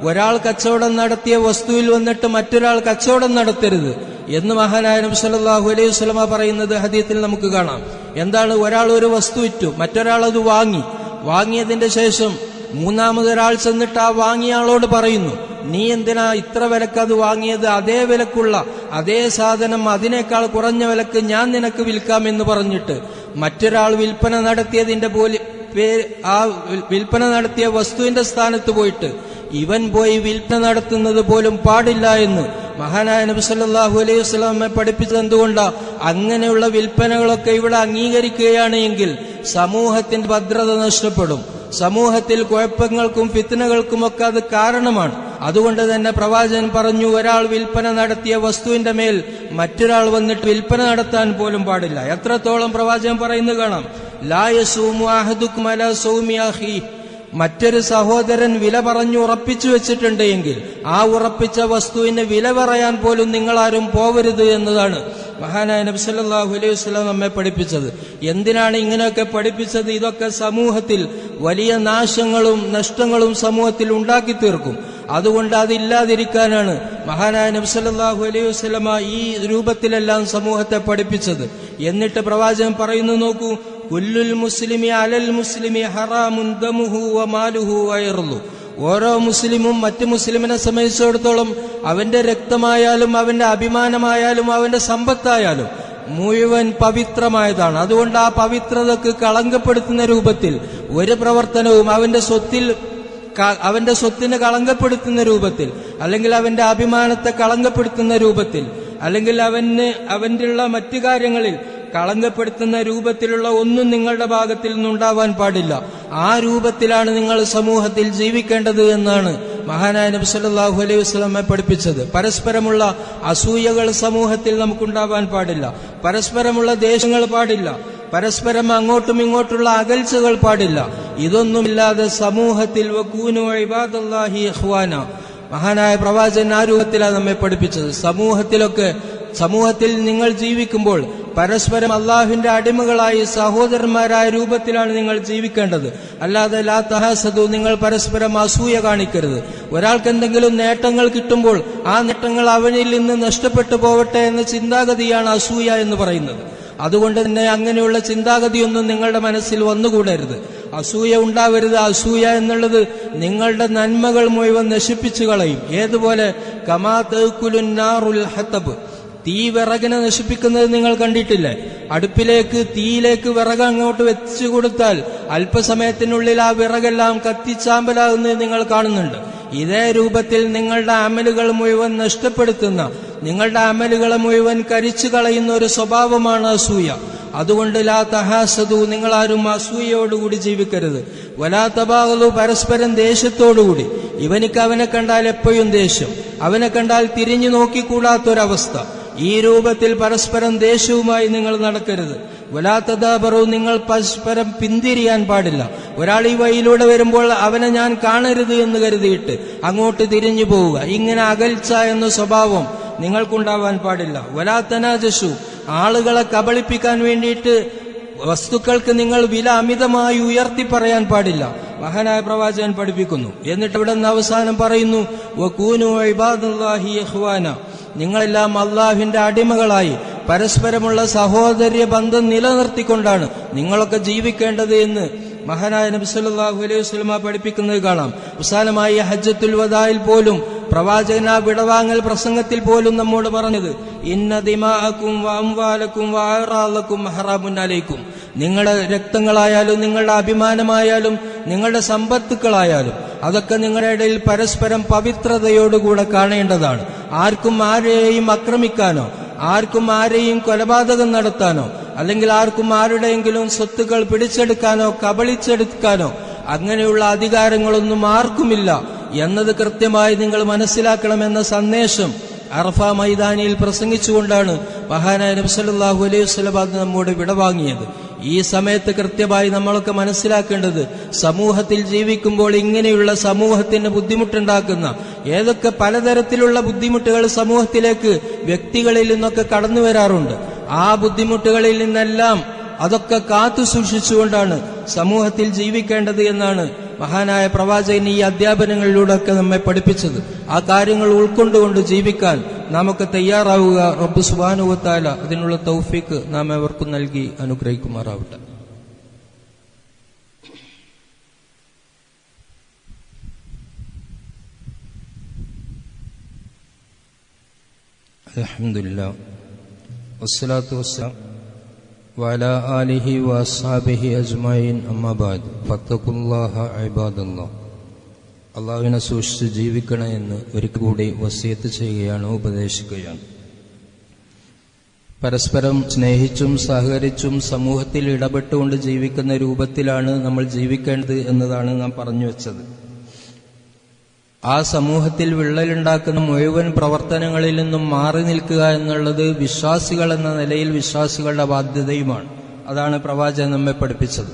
ഒരാൾ കച്ചവടം നടത്തിയ വസ്തുവിൽ വന്നിട്ട് മറ്റൊരാൾ കച്ചവടം നടത്തരുത് എന്ന് മഹാനായ നബി സല്ലല്ലാഹു അലൈഹി വസല്ലമ പറയുന്നത് ഹദീത്തിൽ നമുക്ക് കാണാം. എന്താണ്? ഒരാൾ ഒരു വസ്തു വിറ്റു മറ്റൊരാൾ അത് വാങ്ങി. വാങ്ങിയതിന്റെ ശേഷം മൂന്നാമതൊരാൾ ചെന്നിട്ട് ആ വാങ്ങിയ ആളോട് പറയുന്നു നീ എന്തിനാ ഇത്ര വിലക്ക് അത് വാങ്ങിയത്? അതേ വിലക്കുള്ള അതേ സാധനം അതിനേക്കാൾ കുറഞ്ഞ വിലക്ക് ഞാൻ നിനക്ക് വിൽക്കാം എന്ന് പറഞ്ഞിട്ട് മറ്റൊരാൾ വിൽപ്പന നടത്തിയതിന്റെ പോലെ ആ വിൽ- വിൽപ്പന നടത്തിയ വസ്തുവിന്റെ സ്ഥാനത്ത് പോയിട്ട് ഇവൻ പോയി വിൽപ്പന നടത്തുന്നത് പോലും പാടില്ല എന്ന് മഹാനായ നബി സല്ലാഹു അലൈഹി വസ്ലാമെ പഠിപ്പിച്ചത് എന്തുകൊണ്ടാ? അങ്ങനെയുള്ള വിൽപ്പനകളൊക്കെ ഇവിടെ അംഗീകരിക്കുകയാണ് എങ്കിൽ സമൂഹത്തിന്റെ ഭദ്രത നഷ്ടപ്പെടും. സമൂഹത്തിൽ കുഴപ്പങ്ങൾക്കും ഫിത്തനകൾക്കുമൊക്കെ അത് കാരണമാണ്. അതുകൊണ്ട് തന്നെ പ്രവാചകൻ പറഞ്ഞു ഒരാൾ വിൽപ്പന നടത്തിയ വസ്തുവിന്റെ മേൽ മറ്റൊരാൾ വന്നിട്ട് വിൽപ്പന നടത്താൻ പോലും പാടില്ല. എത്രത്തോളം പ്രവാചകൻ പറയുന്നു കാണാം. ലായസൂമു അഹദുക്കും അല സൗമി മറ്റൊരു സഹോദരൻ വില പറഞ്ഞു ഉറപ്പിച്ചു വെച്ചിട്ടുണ്ട് എങ്കിൽ ആ ഉറപ്പിച്ച വസ്തുവിന് വില പറയാൻ പോലും നിങ്ങളാരും പോവരുത് എന്നതാണ്. മഹാനായ നബി സല്ലല്ലാഹു അലൈഹി വസല്ലം നമ്മെ പഠിപ്പിച്ചത്. എന്തിനാണ് ഇങ്ങനെയൊക്കെ പഠിപ്പിച്ചത്? ഇതൊക്കെ സമൂഹത്തിൽ വലിയ നാശങ്ങളും നഷ്ടങ്ങളും സമൂഹത്തിൽ ഉണ്ടാക്കി തീർക്കും അതുകൊണ്ട് അതില്ലാതിരിക്കാനാണ് മഹാനായ നബ്സല്ലാഹു അലൈഹി വസ്ലമ ഈ രൂപത്തിലെല്ലാം സമൂഹത്തെ പഠിപ്പിച്ചത്. എന്നിട്ട് പ്രവാചകൻ പറയുന്നു നോക്കൂ കുല്ലുൽ മുസ്ലിമി അലൽ മുസ്ലിമി ഹറാമുൻ ദമുഹു വ വമാലുഹു വയറുള്ളൂ ഓരോ മുസ്ലിമും മറ്റു മുസ്ലിമിനെ സംബന്ധിച്ചിടത്തോളം അവന്റെ രക്തമായാലും അവന്റെ അഭിമാനമായാലും അവന്റെ സമ്പത്തായാലും മുഴുവൻ പവിത്രമായതാണ്. അതുകൊണ്ട് ആ പവിത്രതക്ക് കളങ്കപ്പെടുത്തുന്ന രൂപത്തിൽ ഒരു പ്രവർത്തനവും അവന്റെ സ്വത്തിൽ അവന്റെ സ്വത്തിനെ കളങ്കപ്പെടുത്തുന്ന രൂപത്തിൽ അല്ലെങ്കിൽ അവന്റെ അഭിമാനത്തെ കളങ്കപ്പെടുത്തുന്ന രൂപത്തിൽ അല്ലെങ്കിൽ അവന് അവന്റെ ഉള്ള മറ്റു കാര്യങ്ങളിൽ കളങ്കപ്പെടുത്തുന്ന രൂപത്തിലുള്ള ഒന്നും നിങ്ങളുടെ ഭാഗത്തിൽ നിന്നുണ്ടാവാൻ പാടില്ല. ആ രൂപത്തിലാണ് നിങ്ങൾ സമൂഹത്തിൽ ജീവിക്കേണ്ടത് എന്നാണ് മഹാനായ നബി സല്ലല്ലാഹു അലൈഹി വസല്ലമെ പഠിപ്പിച്ചത്. പരസ്പരമുള്ള അസൂയകൾ സമൂഹത്തിൽ നമുക്കുണ്ടാവാൻ പാടില്ല. പരസ്പരമുള്ള ദേഷ്യങ്ങൾ പാടില്ല. പരസ്പരം അങ്ങോട്ടും ഇങ്ങോട്ടുള്ള അകൽച്ചകൾ പാടില്ല. ഇതൊന്നുമില്ലാതെ സമൂഹത്തിൽ മഹാനായ പ്രവാചകൻ ആ രൂപത്തിലാണ് നമ്മെ പഠിപ്പിച്ചത്. സമൂഹത്തിലൊക്കെ സമൂഹത്തിൽ നിങ്ങൾ ജീവിക്കുമ്പോൾ പരസ്പരം അള്ളാഹുവിന്റെ അടിമകളായി സഹോദരന്മാരായ രൂപത്തിലാണ് നിങ്ങൾ ജീവിക്കേണ്ടത്. അല്ലാതെ ലാ തഹാസതു നിങ്ങൾ പരസ്പരം അസൂയ കാണിക്കരുത്. ഒരാൾക്ക് എന്തെങ്കിലും നേട്ടങ്ങൾ കിട്ടുമ്പോൾ ആ നേട്ടങ്ങൾ അവനിൽ നിന്ന് നഷ്ടപ്പെട്ടു പോവട്ടെ എന്ന ചിന്താഗതിയാണ് അസൂയ എന്ന് പറയുന്നത്. അതുകൊണ്ട് തന്നെ അങ്ങനെയുള്ള ചിന്താഗതിയൊന്നും നിങ്ങളുടെ മനസ്സിൽ വന്നുകൂടരുത്. അസൂയ ഉണ്ടാവരുത്. അസൂയ എന്നുള്ളത് നിങ്ങളുടെ നന്മകൾ മുഴുവൻ നശിപ്പിച്ചു കളയും. ഏതുപോലെ? കമാ തേക്കുലുന്നാറുൽ ഹത്തബ് തീ വിറകിനെ നശിപ്പിക്കുന്നത് നിങ്ങൾ കണ്ടിട്ടില്ലേ? അടുപ്പിലേക്ക് തീയിലേക്ക് വിറക് അങ്ങോട്ട് വെച്ചു കൊടുത്താൽ അല്പസമയത്തിനുള്ളിൽ ആ വിറകെല്ലാം കത്തിച്ചാമ്പലാകുന്നത് നിങ്ങൾ കാണുന്നുണ്ട്. ഇതേ രൂപത്തിൽ നിങ്ങളുടെ അമലുകൾ മുഴുവൻ നഷ്ടപ്പെടുത്തുന്ന നിങ്ങളുടെ അമലുകളെ മുഴുവൻ കരിച്ചു കളയുന്ന ഒരു സ്വഭാവമാണ് അസൂയ. അതുകൊണ്ട് ലാ തഹാസതു നിങ്ങൾ ആരും അസൂയയോടുകൂടി ജീവിക്കരുത്. വലാ തബാകലു പരസ്പരം ദേഷ്യത്തോടുകൂടി. ഇവനിക്ക് അവനെ കണ്ടാൽ എപ്പോഴും ദേഷ്യം. അവനെ കണ്ടാൽ തിരിഞ്ഞു നോക്കിക്കൂടാത്തൊരവസ്ഥ. ഈ രൂപത്തിൽ പരസ്പരം ദേഷ്യവുമായി നിങ്ങൾ നടക്കരുത്. വലാത്തതാപറവും നിങ്ങൾ പരസ്പരം പിന്തിരിയാൻ പാടില്ല. ഒരാൾ ഈ വഴിയിലൂടെ വരുമ്പോൾ അവനെ ഞാൻ കാണരുത് എന്ന് കരുതിയിട്ട് അങ്ങോട്ട് തിരിഞ്ഞു പോവുക. ഇങ്ങനെ അകൽച്ച എന്ന സ്വഭാവം നിങ്ങൾക്കുണ്ടാവാൻ പാടില്ല. വലാത്തനാജസു ആളുകളെ കബളിപ്പിക്കാൻ വേണ്ടിയിട്ട് വസ്തുക്കൾക്ക് നിങ്ങൾ വില അമിതമായി ഉയർത്തി പറയാൻ പാടില്ല. മഹാനായ പ്രവാചകൻ പഠിപ്പിക്കുന്നു. എന്നിട്ട് ഇവിടെ നിന്ന് അവസാനം പറയുന്നു നിങ്ങളെല്ലാം അള്ളാഹുവിന്റെ അടിമകളായി. പരസ്പരമുള്ള സഹോദര്യ ബന്ധം നിലനിർത്തിക്കൊണ്ടാണ് നിങ്ങളൊക്കെ ജീവിക്കേണ്ടത് എന്ന് മഹാനായ നബി സല്ലല്ലാഹു അലൈഹി സ്വലമ പഠിപ്പിക്കുന്നത് കാണാം. അവസാനമായി ഹജ്ജത്തുൽ വദായിൽ പോലും പ്രവാചകൻ ആ വിടവാങ്ങൽ പ്രസംഗത്തിൽ പോലും നമ്മോട് പറഞ്ഞത് ഇന്ന ദിമാഅക്കും വാംവാലക്കും വഅറാലക്കും ഹറാമുൻ അലൈക്കും. നിങ്ങളുടെ രക്തങ്ങളായാലും നിങ്ങളുടെ അഭിമാനമായാലും നിങ്ങളുടെ സമ്പത്തുക്കളായാലും അതൊക്കെ നിങ്ങളുടെ ഇടയിൽ പരസ്പരം പവിത്രതയോടുകൂടെ കാണേണ്ടതാണ്. ആർക്കും ആരെയും ആക്രമിക്കാനോ ആർക്കും ആരെയും കൊലപാതകം നടത്താനോ അല്ലെങ്കിൽ ആർക്കും ആരുടെയെങ്കിലും സ്വത്തുക്കൾ പിടിച്ചെടുക്കാനോ കബളിച്ചെടുക്കാനോ അങ്ങനെയുള്ള അധികാരങ്ങളൊന്നും ആർക്കുമില്ല എന്നത് കൃത്യമായി നിങ്ങൾ മനസ്സിലാക്കണമെന്ന സന്ദേശം അറഫ മൈതാനിയിൽ പ്രസംഗിച്ചുകൊണ്ടാണ് മഹാനായ നബ്സലാഹു അലൈഹി സ്വലബാദ് നമ്മോട് വിടവാങ്ങിയത്. ഈ സമയത്ത് കൃത്യമായി നമ്മളൊക്കെ മനസ്സിലാക്കേണ്ടത് സമൂഹത്തിൽ ജീവിക്കുമ്പോൾ ഇങ്ങനെയുള്ള സമൂഹത്തിന് ബുദ്ധിമുട്ടുണ്ടാക്കുന്ന ഏതൊക്കെ പലതരത്തിലുള്ള ബുദ്ധിമുട്ടുകൾ സമൂഹത്തിലേക്ക് വ്യക്തികളിൽ നിന്നൊക്കെ കടന്നു വരാറുണ്ട് ആ ബുദ്ധിമുട്ടുകളിൽ നിന്നെല്ലാം അതൊക്കെ കാത്തു സൂക്ഷിച്ചുകൊണ്ടാണ് സമൂഹത്തിൽ ജീവിക്കേണ്ടത് എന്നാണ് മഹാനായ പ്രവാചകൻ ഈ അധ്യാപനങ്ങളിലൂടെ ഒക്കെ നമ്മെ പഠിപ്പിച്ചത്. ആ കാര്യങ്ങൾ ഉൾക്കൊണ്ടുകൊണ്ട് ജീവിക്കാൻ നമുക്ക് തയ്യാറാവുക. റബ്ബ് സുബാനുവത്താല അതിനുള്ള തൗഫീക്ക് നാം എവർക്കും നൽകി അനുഗ്രഹിക്കുമാറാവട്ടെ. അലഹമില്ല വസ്സലാത്തു വസ്സലാം. وعلى آله وأصحابه أجمعين أما بعد فاتقوا الله عباد الله അള്ളാഹുവിനെ സൂക്ഷിച്ച് ജീവിക്കണേ എന്ന് ഒരിക്കൽ കൂടി വസിയത്ത് ചെയ്യുകയാണ് ഉപദേശിക്കുകയാണ് പരസ്പരം സ്നേഹിച്ചും സഹകരിച്ചും സമൂഹത്തിൽ ഇടപെട്ടുകൊണ്ട് ജീവിക്കുന്ന രൂപത്തിലാണ് നമ്മൾ ജീവിക്കേണ്ടത് എന്നതാണ് നാം പറഞ്ഞു വെച്ചത് ആ സമൂഹത്തിൽ വിള്ളലുണ്ടാക്കുന്ന മുഴുവൻ പ്രവർത്തനങ്ങളിൽ നിന്നും മാറി നിൽക്കുക എന്നുള്ളത് വിശ്വാസികൾ എന്ന നിലയിൽ വിശ്വാസികളുടെ ബാധ്യതയുമാണ്. അതാണ് പ്രവാചകൻ നമ്മെ പഠിപ്പിച്ചത്.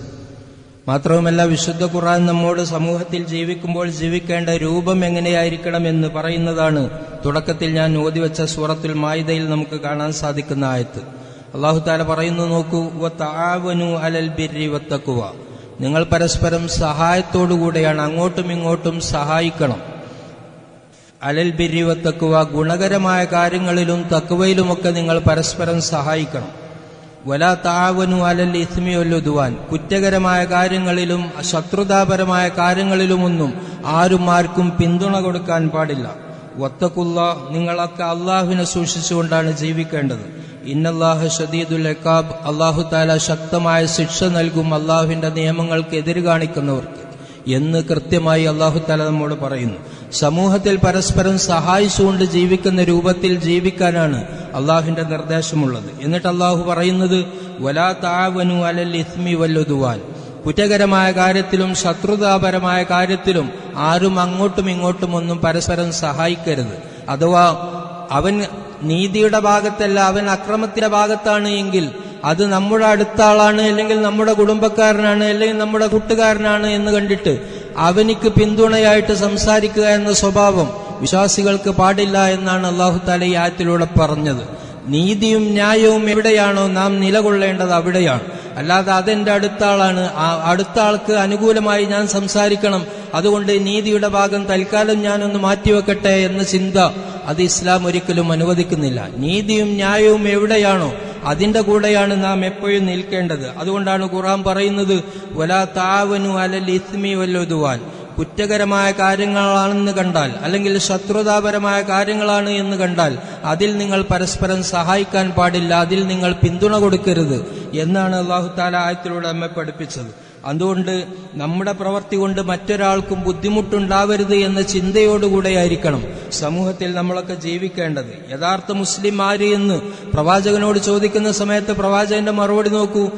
മാത്രവുമല്ല വിശുദ്ധ ഖുറാൻ നമ്മോട് സമൂഹത്തിൽ ജീവിക്കുമ്പോൾ ജീവിക്കേണ്ട രൂപം എങ്ങനെയായിരിക്കണം എന്ന് പറയുന്നതാണ് തുടക്കത്തിൽ ഞാൻ ഓതിവെച്ച സൂറത്തുൽ മായിദയിൽ നമുക്ക് കാണാൻ സാധിക്കുന്ന ആയത്ത്. അള്ളാഹു താല പറയുന്നു നോക്കൂ അലൽ ബിരി വത്തക്കുവ നിങ്ങൾ പരസ്പരം സഹായത്തോടുകൂടെയാണ് അങ്ങോട്ടും ഇങ്ങോട്ടും സഹായിക്കണം. അലൽ ബിരിവ തക്കുവ ഗുണകരമായ കാര്യങ്ങളിലും തക്കുവയിലുമൊക്കെ നിങ്ങൾ പരസ്പരം സഹായിക്കണം. വല താവനു അലൽ ഇസ്മി ഒല്ലുതുവാൻ കുറ്റകരമായ കാര്യങ്ങളിലും ശത്രുതാപരമായ കാര്യങ്ങളിലുമൊന്നും ആരും ആർക്കും പിന്തുണ കൊടുക്കാൻ പാടില്ല. വത്തക്കുള്ള നിങ്ങളൊക്കെ അള്ളാഹുവിനെ സൂക്ഷിച്ചുകൊണ്ടാണ് ജീവിക്കേണ്ടത്. ഇന്നല്ലാഹു ഷദീദുൽ എക്കാബ് അള്ളാഹു താല ശക്തമായ ശിക്ഷ നൽകും അള്ളാഹുവിന്റെ നിയമങ്ങൾക്ക് എതിര് കാണിക്കുന്നവർക്ക്. എന്ന് കൃത്യമായി അള്ളാഹു താല നമ്മോട് പറയുന്നു. സമൂഹത്തിൽ പരസ്പരം സഹായിച്ചുകൊണ്ട് ജീവിക്കുന്ന രൂപത്തിൽ ജീവിക്കാനാണ് അള്ളാഹുവിന്റെ നിർദ്ദേശമുള്ളത്. എന്നിട്ട് അള്ളാഹു പറയുന്നത് വലാ താവനു അലൽ ഇസ്മി വല്ലുതുവാൻ കുറ്റകരമായ കാര്യത്തിലും ശത്രുതാപരമായ കാര്യത്തിലും ആരും അങ്ങോട്ടും ഇങ്ങോട്ടും ഒന്നും പരസ്പരം സഹായിക്കരുത്. അഥവാ അവൻ നീതിയുടെ ഭാഗത്തല്ല അവൻ അക്രമത്തിന്റെ ഭാഗത്താണ് എങ്കിൽ അത് നമ്മുടെ അടുത്ത ആളാണ് അല്ലെങ്കിൽ നമ്മുടെ കുടുംബക്കാരനാണ് അല്ലെങ്കിൽ നമ്മുടെ കൂട്ടുകാരനാണ് എന്ന് കണ്ടിട്ട് അവനിക്ക് പിന്തുണയായിട്ട് സംസാരിക്കുക എന്ന സ്വഭാവം വിശ്വാസികൾക്ക് പാടില്ല എന്നാണ് അള്ളാഹു താല ഈ ആയത്തിലൂടെ പറഞ്ഞത്. നീതിയും ന്യായവും എവിടെയാണോ നാം നിലകൊള്ളേണ്ടത് അവിടെയാണ്. അല്ലാതെ അതെന്റെ അടുത്ത ആളാണ് അടുത്ത ആൾക്ക് അനുകൂലമായി ഞാൻ സംസാരിക്കണം. അതുകൊണ്ട് നീതിയുടെ ഭാഗം തൽക്കാലം ഞാനൊന്ന് മാറ്റിവെക്കട്ടെ എന്ന ചിന്ത അത് ഇസ്ലാം ഒരിക്കലും അനുവദിക്കുന്നില്ല. നീതിയും ന്യായവും എവിടെയാണോ അതിന്റെ കൂടെയാണ് നാം എപ്പോഴും നിൽക്കേണ്ടത്. അതുകൊണ്ടാണ് ഖുറാൻ പറയുന്നത് വലാ താവനു അലൽ ഇസ്മി വല്ലൊതുവാൻ കുറ്റകരമായ കാര്യങ്ങളാണെന്ന് കണ്ടാൽ അല്ലെങ്കിൽ ശത്രുതാപരമായ കാര്യങ്ങളാണ് എന്ന് കണ്ടാൽ അതിൽ നിങ്ങൾ പരസ്പരം സഹായിക്കാൻ പാടില്ല അതിൽ നിങ്ങൾ പിന്തുണ കൊടുക്കരുത് എന്നാണ് അള്ളാഹു താല ആയത്തിലൂടെ നമ്മെ പഠിപ്പിച്ചത്. അതുകൊണ്ട് നമ്മുടെ പ്രവൃത്തി കൊണ്ട് മറ്റൊരാൾക്കും ബുദ്ധിമുട്ടുണ്ടാവരുത് എന്ന ചിന്തയോടുകൂടെ ആയിരിക്കണം സമൂഹത്തിൽ നമ്മളൊക്കെ ജീവിക്കേണ്ടത്. യഥാർത്ഥ മുസ്ലിം ആര് എന്ന് പ്രവാചകനോട് ചോദിക്കുന്ന സമയത്ത് പ്രവാചകന്റെ മറുപടി നോക്കൂ.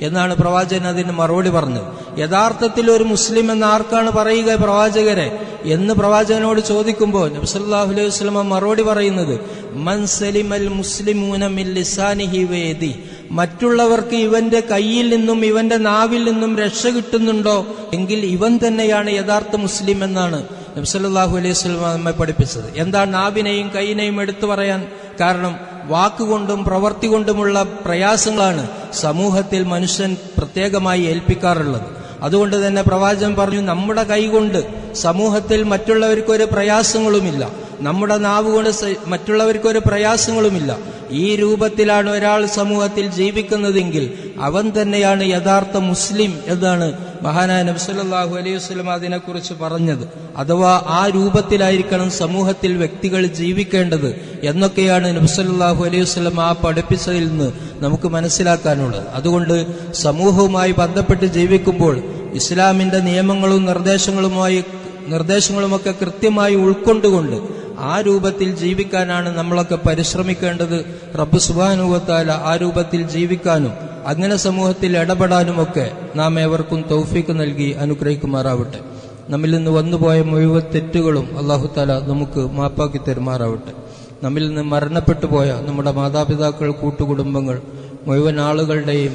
എന്നാണ് പ്രവാചകൻ അതിന് മറുപടി പറഞ്ഞത്. യഥാർത്ഥത്തിൽ ഒരു മുസ്ലിം എന്ന് ആർക്കാണ് പറയുക പ്രവാചകരെ എന്ന് പ്രവാചകനോട് ചോദിക്കുമ്പോൾ നബ്സല്ലാഹു അലൈഹി വസ്ലമ മറുപടി പറയുന്നത് മൻസലിമൽ മുസ്ലിമൂനമില്ലിസാനിഹി വയദി മറ്റുള്ളവർക്ക് ഇവന്റെ കയ്യിൽ നിന്നും ഇവന്റെ നാവിൽ നിന്നും രക്ഷ കിട്ടുന്നുണ്ടോ? എങ്കിൽ ഇവൻ തന്നെയാണ് യഥാർത്ഥ മുസ്ലിം എന്നാണ് നബ്സല്ലാഹു അലൈഹി സ്വലമ നമ്മെ പഠിപ്പിച്ചത്. എന്താ നാവിനെയും കൈയിനെയും എടുത്തു പറയാൻ കാരണം? വാക്കുകൊണ്ടും പ്രവൃത്തി കൊണ്ടുമുള്ള പ്രയാസങ്ങളാണ് സമൂഹത്തിൽ മനുഷ്യൻ പ്രത്യേകമായി ഏൽപ്പിക്കാറുള്ളത്. അതുകൊണ്ട് തന്നെ പ്രവാചകൻ പറഞ്ഞു നമ്മുടെ കൈകൊണ്ട് സമൂഹത്തിൽ മറ്റുള്ളവർക്കൊരു പ്രയാസങ്ങളുമില്ല. നമ്മുടെ നാവുകൊണ്ട് മറ്റുള്ളവർക്കൊരു പ്രയാസങ്ങളുമില്ല. ഈ രൂപത്തിലാണ് ഒരാൾ സമൂഹത്തിൽ ജീവിക്കുന്നതെങ്കിൽ അവൻ തന്നെയാണ് യഥാർത്ഥ മുസ്ലിം എന്നാണ് മഹാനായ നബ്സല്ലാഹു അലൈഹി വസ്ലം അതിനെക്കുറിച്ച് പറഞ്ഞത്. അഥവാ ആ രൂപത്തിലായിരിക്കണം സമൂഹത്തിൽ വ്യക്തികൾ ജീവിക്കേണ്ടത് എന്നൊക്കെയാണ് നബ്സല്ലാഹു അലൈഹി വസ്ലം ആ പഠിപ്പിച്ചതിൽ നിന്ന് നമുക്ക് മനസ്സിലാക്കാനുള്ളത്. അതുകൊണ്ട് സമൂഹവുമായി ബന്ധപ്പെട്ട് ജീവിക്കുമ്പോൾ ഇസ്ലാമിന്റെ നിയമങ്ങളും നിർദ്ദേശങ്ങളുമായി നിർദ്ദേശങ്ങളുമൊക്കെ കൃത്യമായി ഉൾക്കൊണ്ടുകൊണ്ട് ആ രൂപത്തിൽ ജീവിക്കാനാണ് നമ്മളൊക്കെ പരിശ്രമിക്കേണ്ടത്. റബ്ബ് സുബാനുവത്താല ആ രൂപത്തിൽ ജീവിക്കാനും അങ്ങനെ സമൂഹത്തിൽ ഇടപെടാനുമൊക്കെ നാം ഏവർക്കും തൗഫീക്ക് നൽകി അനുഗ്രഹിക്കുമാറാവട്ടെ. നമ്മിൽ നിന്ന് വന്നുപോയ മുഴുവൻ തെറ്റുകളും അള്ളാഹുത്താല നമുക്ക് മാപ്പാക്കി തരുമാറാവട്ടെ. നമ്മിൽ നിന്ന് മരണപ്പെട്ടു പോയ നമ്മുടെ മാതാപിതാക്കൾ കൂട്ടുകുടുംബങ്ങൾ മുഴുവൻ ആളുകളുടെയും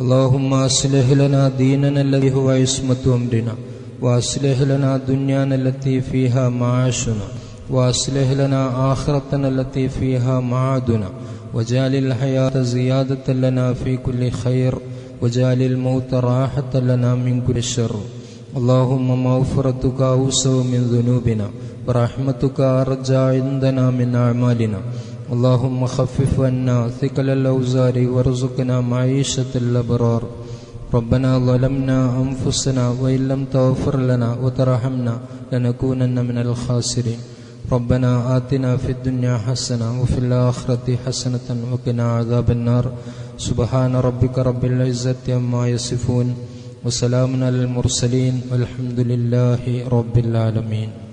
اللهم أصلح لنا ديننا الذي هو عصمة أمرنا وأصلح لنا دنيانا التي فيها معاشنا وأصلح لنا آخرتنا التي فيها معادنا وجعل الحياة زيادة لنا في كل خير وجعل الموت راحة لنا من كل شر اللهم مغفرتك أوسع من ذنوبنا ورحمتك أرجى عندنا من أعمالنا اللهم خفف عنا ثقل الأوزار وارزقنا معيشة الأبرار. ربنا ظلمنا أنفسنا وإن لم تغفر لنا وترحمنا لنكونن من الخاسرين. ربنا آتنا في الدنيا حسنة وفي الآخرة حسنة وقنا عذاب النار. سبحان ربك رب العزة عما يصفون وسلام على المرسلين والحمد لله رب العالمين.